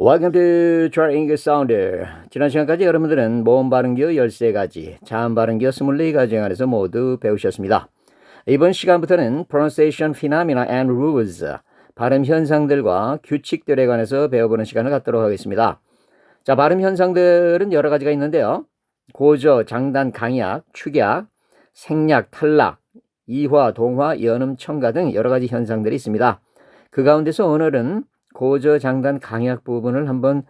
Welcome to Try English Sounder. 지난 시간까지 여러분들은 모음 발음기어 13가지, 자음 발음기어 24가지 안에서 모두 배우셨습니다. 이번 시간부터는 pronunciation phenomena and rules, 발음 현상들과 규칙들에 관해서 배워보는 시간을 갖도록 하겠습니다. 자, 발음 현상들은 여러 가지가 있는데요. 고저, 장단, 강약, 축약, 생략, 탈락, 이화, 동화, 연음, 첨가 등 여러 가지 현상들이 있습니다. 그 가운데서 오늘은 고저, 장단, 강약 부분을 한번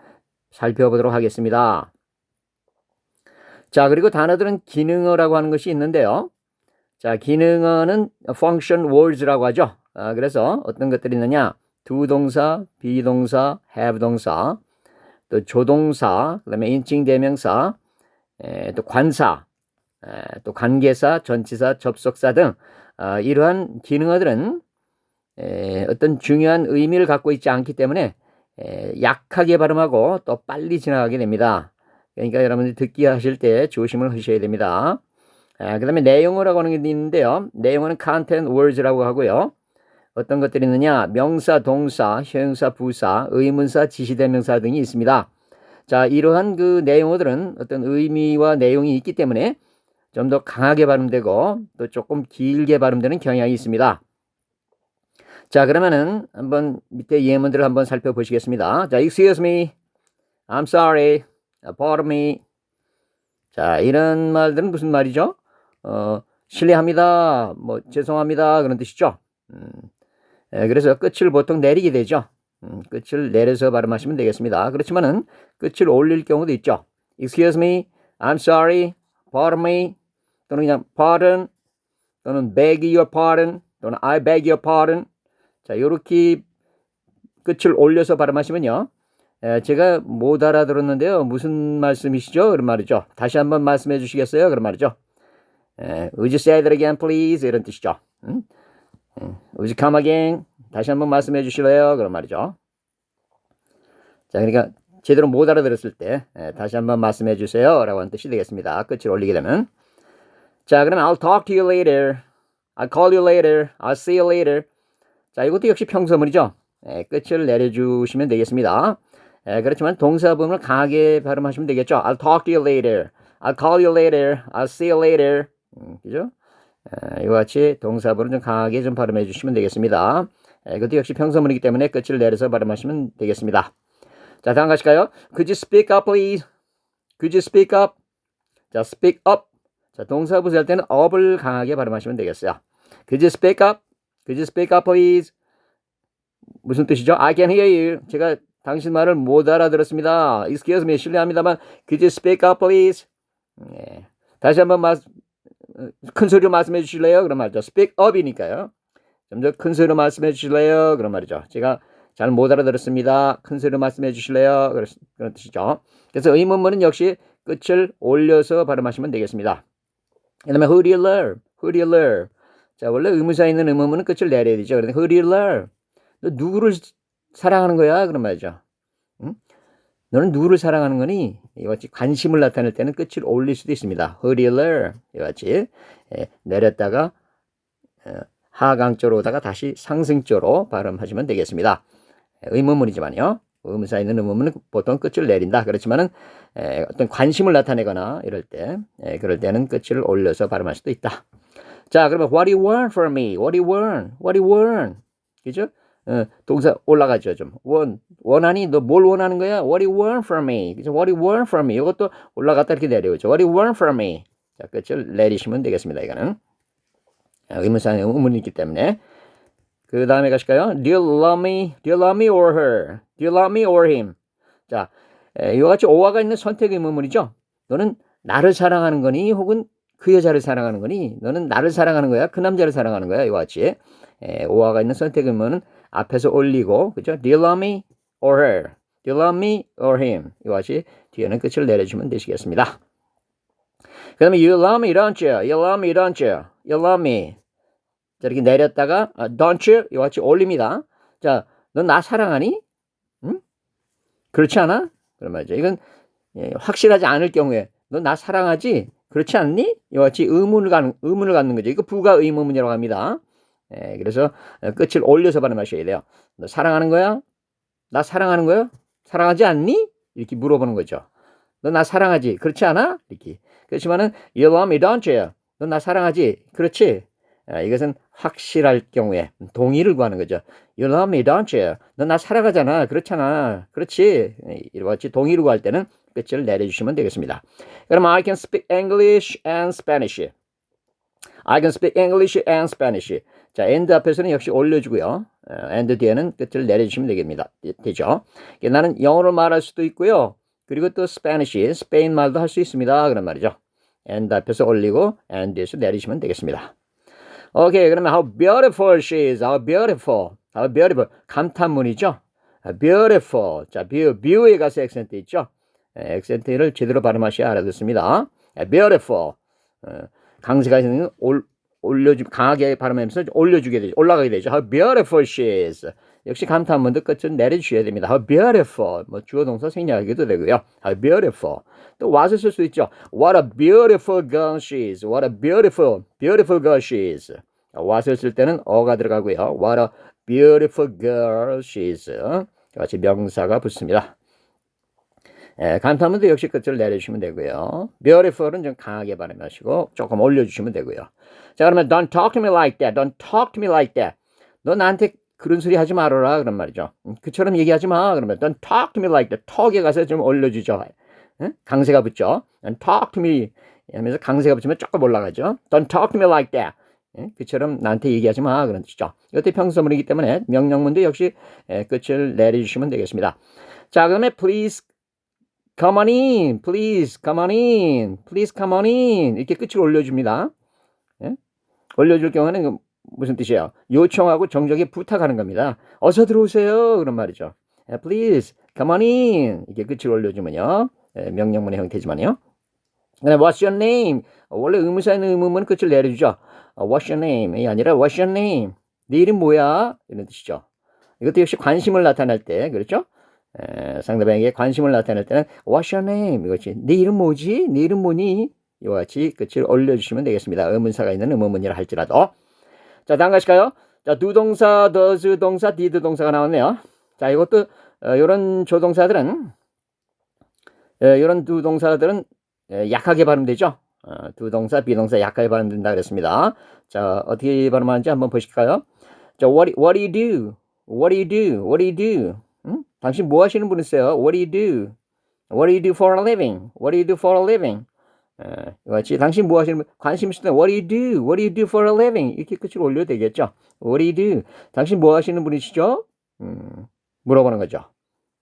살펴보도록 하겠습니다. 자, 그리고 단어들은 기능어라고 하는 것이 있는데요. 자, 기능어는 function words라고 하죠. 아, 그래서 어떤 것들이 있느냐? 두 동사, 비동사, have 동사, 또 조동사, 그다음에 인칭 대명사, 에, 또 관사, 에, 또 관계사, 전치사, 접속사 등 아, 이러한 기능어들은 에, 어떤 중요한 의미를 갖고 있지 않기 때문에 에, 약하게 발음하고 또 빨리 지나가게 됩니다. 그러니까 여러분들이 듣기 하실 때 조심을 하셔야 됩니다. 아, 그 다음에 내용어라고 하는 게 있는데요. 내용어는 content words라고 하고요. 어떤 것들이 있느냐? 명사, 동사, 형용사, 부사, 의문사, 지시대명사 등이 있습니다. 자, 이러한 그 내용어들은 어떤 의미와 내용이 있기 때문에 좀 더 강하게 발음되고 또 조금 길게 발음되는 경향이 있습니다. 자, 그러면은 한번 밑에 예문들을 한번 살펴보시겠습니다. 자, excuse me, I'm sorry, pardon me. 자, 이런 말들은 무슨 말이죠? 어, 실례합니다, 뭐 죄송합니다 그런 뜻이죠. 음, 예, 그래서 끝을 보통 내리게 되죠. 음, 끝을 내려서 발음하시면 되겠습니다. 그렇지만은 끝을 올릴 경우도 있죠. Excuse me, I'm sorry, pardon me 또는 그냥 pardon 또는 beg your pardon 또는 I beg your pardon 자, 이렇게 끝을 올려서 발음하시면요. 에, 제가 못 알아들었는데요. 무슨 말씀이시죠? 그런 말이죠. 다시 한번 말씀해 주시겠어요? 그런 말이죠. 에, would you say that again, please? 이런 뜻이죠. 음? 에, would you come again? 다시 한번 말씀해 주실래요? 그런 말이죠. 자, 그러니까 제대로 못 알아들었을 때 에, 다시 한번 말씀해 주세요. 라고 하는 뜻이 되겠습니다. 끝을 올리게 되면. 자, 그러면 I'll talk to you later. I'll call you later. I'll see you later. 자, 이것도 역시 평서문이죠. 예, 끝을 내려주시면 되겠습니다. 예, 그렇지만 동사 부분을 강하게 발음하시면 되겠죠. I'll talk to you later. I'll call you later. I'll see you later. 음, 그죠? 예, 이와 같이 동사 부분을 좀 강하게 좀 발음해 주시면 되겠습니다. 예, 이것도 역시 평서문이기 때문에 끝을 내려서 발음하시면 되겠습니다. 자, 다음 가실까요? Could you speak up, please? Could you speak up? 자, speak up. 자, 동사 부사할 때는 up을 강하게 발음하시면 되겠어요. Could you speak up? Could you speak up, please? 무슨 뜻이죠? I can hear you. 제가 당신 말을 못 알아들었습니다. Excuse me, 실례합니다만, could you speak up, please? 네. 다시 한번 말, 큰 소리로 말씀해 주실래요? 그런 말이죠. speak up이니까요. 좀 더 큰 소리로 말씀해 주실래요? 그런 말이죠. 제가 잘 못 알아들었습니다. 큰 소리로 말씀해 주실래요? 그런 뜻이죠. 그래서 의문문은 역시 끝을 올려서 발음하시면 되겠습니다. 그 다음에 who do you love? who do you love? 자, 원래 의무사 있는 의문문은 끝을 내려야 되죠. 그런데 who? 너 누구를 사랑하는 거야? 그런 말이죠. 응? 너는 누구를 사랑하는 거니? 이와 같이 관심을 나타낼 때는 끝을 올릴 수도 있습니다. who do you love? 이와 같이 예, 내렸다가 어, 하강조로 오다가 다시 상승조로 발음하시면 되겠습니다. 예, 의문문이지만요. 의무사 있는 의문문은 보통 끝을 내린다. 그렇지만은 에, 어떤 관심을 나타내거나 이럴 때, 에, 그럴 때는 끝을 올려서 발음할 수도 있다. 자, 그러면 what do you want from me? What do you want? What do you want? 그죠? 어, 동사 올라가죠, 좀. 원, 원하니? 너 뭘 원하는 거야? What do you want from me? 그죠? What do you want from me? 이것도 올라갔다 이렇게 내려오죠. What do you want from me? 자, 끝을 내리시면 되겠습니다, 이거는. 의문사의 의문이 있기 때문에. 그 다음에 가실까요? Do you love me? Do you love me or her? Do you love me or him? 자, 에, 이와 같이 오화가 있는 선택 의문문이죠. 너는 나를 사랑하는 거니? 혹은 그 여자를 사랑하는 거니? 너는 나를 사랑하는 거야? 그 남자를 사랑하는 거야? 이와 같이 에, 오화가 있는 선택 의문은 앞에서 올리고 그죠? Do you love me or her? Do you love me or him? 이와 같이 뒤에는 끝을 내려주면 되시겠습니다. 그 다음에 you love me, don't you? You love me, don't you? You love me. 자, 이렇게 내렸다가 아, don't you? 이와 같이 올립니다. 자, 넌 나 사랑하니? 응? 그렇지 않아? 그런 말이죠. 이건 예, 확실하지 않을 경우에 너나 사랑하지? 그렇지 않니? 이와 같이 의문을 갖는, 의문을 갖는 거죠. 이거 부가 의문문이라고 합니다. 예, 그래서 끝을 올려서 발음하셔야 돼요. 너 사랑하는 거야? 나 사랑하는 거야? 사랑하지 않니? 이렇게 물어보는 거죠. 너 나 사랑하지? 그렇지 않아? 이렇게. 그렇지만은 you love me, don't you? 너 나 사랑하지? 그렇지? 아, 이것은 확실할 경우에 동의를 구하는 거죠. You love me, don't you? 너 나 사랑하잖아. 그렇잖아. 그렇지? 이와 같이 동의를 구할 때는 끝을 내려주시면 되겠습니다. 그럼 I can speak English and Spanish. I can speak English and Spanish. 자, and 앞에서는 역시 올려주고요. 어, and 뒤에는 끝을 내려주시면 되겠습니다. 되죠? 나는 영어를 말할 수도 있고요. 그리고 또 Spanish, 스페인 말도 할 수 있습니다. 그런 말이죠. and 앞에서 올리고 and 뒤에서 내리시면 되겠습니다. 오케이, 그러면 how beautiful she is. How beautiful. How beautiful. 감탄문이죠. beautiful. 자, view, view에 가서 액센트 있죠. 에, 액센트를 제대로 발음하셔야 알아듣습니다. beautiful. 어, 강세가 있는 올, 올려주 강하게 발음하면서 올려주게 되죠. 올라가게 되죠. How beautiful she is. 역시 감탄문도 끝은 내려주셔야 됩니다. How beautiful. 뭐 주어 동사 생략하기도 되고요. How beautiful. 또 와서 쓸 수 있죠. What a beautiful girl she is. What a beautiful, beautiful girl she is. 와서 쓸 때는 어가 들어가고요. What a beautiful girl she is. 같이 명사가 붙습니다. 예, 간탄문도 역시 끝을 내려주시면 되고요. beautiful은 좀 강하게 발음하시고 조금 올려주시면 되고요. 자 그러면 don't talk to me like that. Don't talk to me like that. 너 나한테 그런 소리 하지 말아라 그런 말이죠. 그처럼 얘기하지 마 그러면 don't talk to me like that. 턱에 가서 좀 올려주죠. 예? 강세가 붙죠. don't talk to me 하면서 강세가 붙으면 조금 올라가죠. don't talk to me like that. 예? 그처럼 나한테 얘기하지 마 그런 뜻이죠. 이것도 평소문이기 때문에 명령문도 역시 예, 끝을 내려주시면 되겠습니다. 자 그다음에 please come on in, please come on in, please come on in 이렇게 끝을 올려줍니다. 예? 올려줄 경우는 무슨 뜻이에요? 요청하고 정적에 부탁하는 겁니다. 어서 들어오세요 그런 말이죠. 예, please come on in 이렇게 끝을 올려주면요 예, 명령문의 형태지만요. 그다음에 what's your name 원래 의문사 있는 의문문 끝을 내려주죠. 어, what's your name이 아니라 what's your name 네 이름 뭐야 이런 뜻이죠. 이것도 역시 관심을 나타낼 때 그렇죠? 에, 상대방에게 관심을 나타낼 때는 What's your name? 이것이 네 이름 뭐지? 네 이름 뭐니? 이와 같이 끝을 올려주시면 되겠습니다. 의문사가 있는 의문문이라 할지라도 자 다음 가실까요? 자 do 동사, does 동사, did 동사가 나왔네요. 자 이것도 어, 이런 조동사들은 이런 두 동사들은 에, 약하게 발음되죠. 어, 두 동사, 비동사 약하게 발음된다 그랬습니다. 자 어떻게 발음하는지 한번 보실까요? 자 what, what do you do? What do you do? What do you do? 응? 당신 뭐 하시는 분이세요? What do you do? What do you do for a living? What do you do for a living? 에, 같이 당신 뭐 하시는 분 관심 때 What do you do? What do you do for a living? 이렇게 끝을 올려도 되겠죠. What do you do? 당신 뭐 하시는 분이시죠? 음, 물어보는 거죠.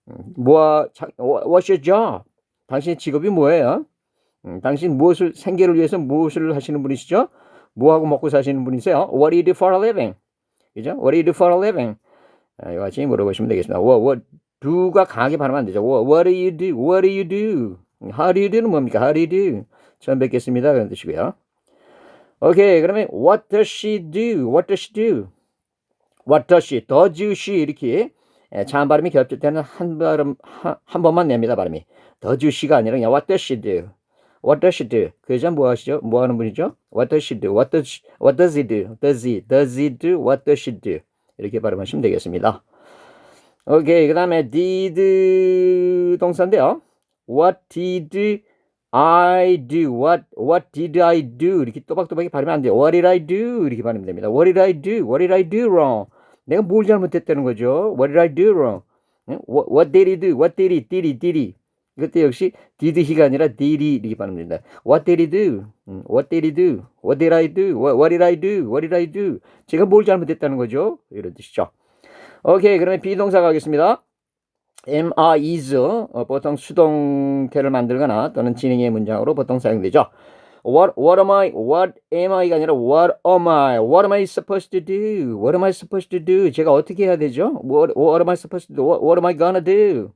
음, 뭐 What's your job? 당신의 직업이 뭐예요? 음, 당신 무엇을 생계를 위해서 무엇을 하시는 분이시죠? 뭐 하고 먹고 사시는 분이세요? What do you do for a living? 그죠? What do you do for a living? 아, 이와 같이 물어보시면 되겠습니다. What, what, do가 강하게 발음하면 안 되죠. What, do you do? What do you do? How do you do는 뭡니까? How do you do? 처음 뵙겠습니다. 그런 뜻이고요. 오케이. 그러면 what does she do? What does she do? What does she? does she 이렇게 자음 발음이 겹칠 때는 한 발음 한, 한 번만 냅니다. 발음이. does she가 아니라 그냥 what does she do? What does she do? 그 여자 뭐 하시죠? 뭐 하는 분이죠? What does she do? What does what does he do? Does he? Does he do? What does she do? 이렇게 발음하시면 되겠습니다. 오케이. 그 다음에 did 동사인데요. What did I do? What, what did I do? 이렇게 또박또박이 발음이 안 돼요. What did I do? 이렇게 발음이 됩니다. What did I do? What did I do wrong? 내가 뭘 잘못했다는 거죠? What did I do wrong? What, what did he do? What did he? Did he? Did he? 이것도 역시 did he가 아니라 did he 이렇게 발음됩니다. What did he do? What did he do? What did I do? What, what did I do? What did I do? 제가 뭘 잘못했다는 거죠? 이런 뜻이죠. 오케이, 그러면 비동사 가겠습니다. am, are, is 어, 보통 수동태를 만들거나 또는 진행의 문장으로 보통 사용되죠. What, what am I, what am I가 아니라 what am I, what am I supposed to do, what am I supposed to do, 제가 어떻게 해야 되죠? What, what am I supposed to do, what, what am I gonna do,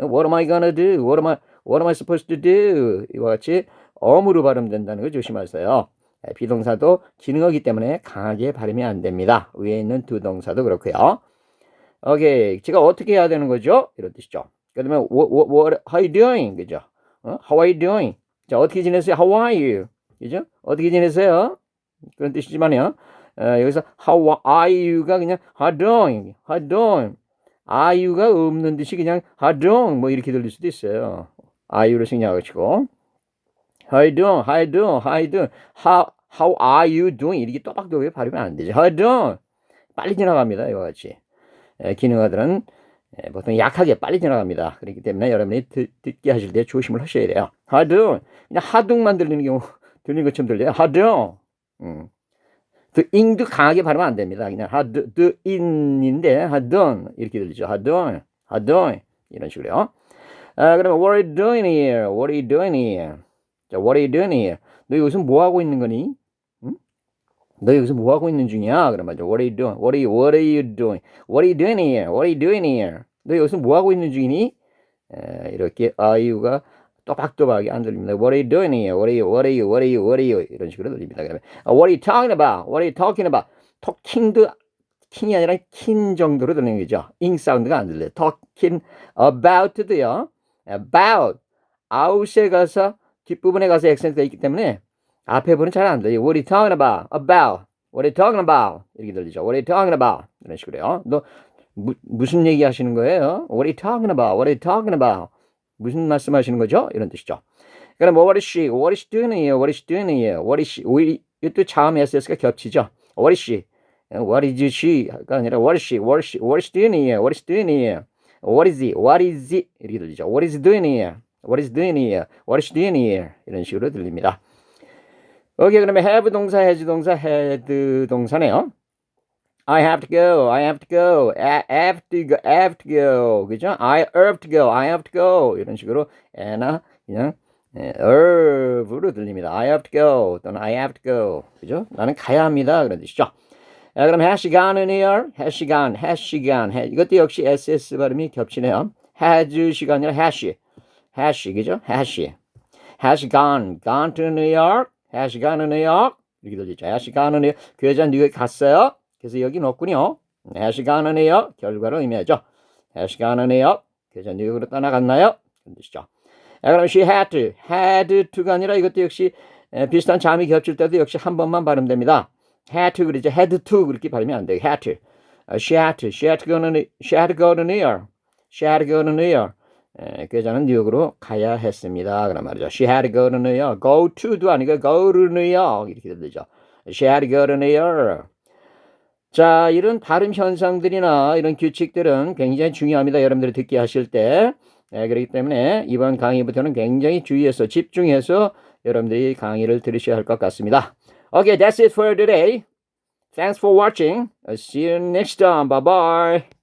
what am I gonna do, what am I, what am I supposed to do, 이와 같이 어무로 발음된다는 거 조심하세요. 비동사도 기능어기 때문에 강하게 발음이 안 됩니다. 위에 있는 두 동사도 그렇고요. 오케이. 제가 어떻게 해야 되는 거죠? 이런 뜻이죠. 그 다음에 what, what, what, how you doing? 그죠? 어? How are you doing? 자, 어떻게 지내세요? How are you? 그죠? 어떻게 지내세요? 그런 뜻이지만요. 어, 여기서 how are you가 그냥 how doing? How doing? 아유가 없는 듯이 그냥 하동 뭐 이렇게 들릴 수도 있어요. 아유를 생략하시고 How you doing? How you doing? How you doing? How How are you doing? 이렇게 또박또박 발음이 안 되죠. How you doing? 빨리 지나갑니다. 이와 같이 에, 기능어들은 에, 보통 약하게 빨리 지나갑니다. 그렇기 때문에 여러분이 듣, 듣게 하실 때 조심을 하셔야 돼요. Doing? 그냥 하둥만 들리는 경우 들리는 것처럼 들려요. Doing? 음. 그 ing도 강하게 발음은 안 됩니다. 그냥 the in인데 had done 이렇게 들리죠. had done 이런 식으로요. 아, 그러면 what are you doing here? What are you doing here? 자, what are you doing here? 너 여기서 뭐 하고 있는 거니? 응? 너 여기서 뭐 하고 있는 중이야? 말이죠. What are you doing? What are you What are you doing? What are you doing here? What are you doing here? 너 여기서 뭐 하고 있는 중이니? 에, 이렇게 아이유가 또박또박이 안 들립니다. What are you doing here? What are you? What are you? What are you? What are you? 이런 식으로 들립니다. 그러면 What are you talking about? What are you talking about? talking도 킹이 아니라 킨 정도로 들리는 거죠. 잉 사운드가 안 들려요. talking about도요. about out에 가서 뒷부분에 가서 액센트가 있기 때문에 앞에 부분은 잘 안 들려요. What are you talking about? About. What are you talking about? 이렇게 들리죠. What are you talking about? 이런 식으로요. 너 무, 무슨 얘기 하시는 거예요? What are you talking about? What are you talking about? 무슨 말씀 하시는 거죠? 이런 뜻이죠. 그럼 what is she? What is she doing here? What is she doing here? What is she? 우리 이것도 자음 SS가 겹치죠. What is she? What is she가 아니라 what is she? What is she? What is she doing here? What is she doing here? What is he? What is it? 이렇게 들리죠. What is doing here? What is doing here? What is doing here? 이런 식으로 들립니다. 오케이 그러면 have 동사, has 동사, had 동사네요. I have to go. I have to go. I have to go. I have to go. 그죠? I have to go. I have to go. 이런 식으로 에나 그냥 er로 들립니다. I have to go 또는 I have to go. 그죠? 나는 가야 합니다. 그런 뜻이죠. 자, 그럼 has she gone in here? Has she gone? Has she gone? 이것도 역시 SS 발음이 겹치네요. has she가 아니라 has she. has she. 그죠? has she. has gone? gone to New York? York? 이렇게 들리죠. 그 여자 뉴욕에 갔어요? 그래서 여기는 없군요. York? 결과로 의미하죠. 그 여자 뉴욕으로 떠나갔나요? 그런 뜻이죠. 자, 그럼 she had to, had to가 아니라 이것도 역시 에, 비슷한 잠이 겹칠 때도 역시 한 번만 발음됩니다. had to 그러죠. had to 그렇게 발음이 안 돼요. had to. 어, she had to, she had to go to New York. She had to go to New York. 에, 그 여자는 뉴욕으로 가야 했습니다. 그런 말이죠. She had to go to New York. Go to도 아니고 go to New York 이렇게 들리죠. She had to go to New York. 자, 이런 발음 현상들이나 이런 규칙들은 굉장히 중요합니다. 여러분들이 듣게 하실 때. 네, 그렇기 때문에 이번 강의부터는 굉장히 주의해서 집중해서 여러분들이 강의를 들으셔야 할 것 같습니다. Okay, that's it for today. Thanks for watching. I'll see you next time. Bye bye.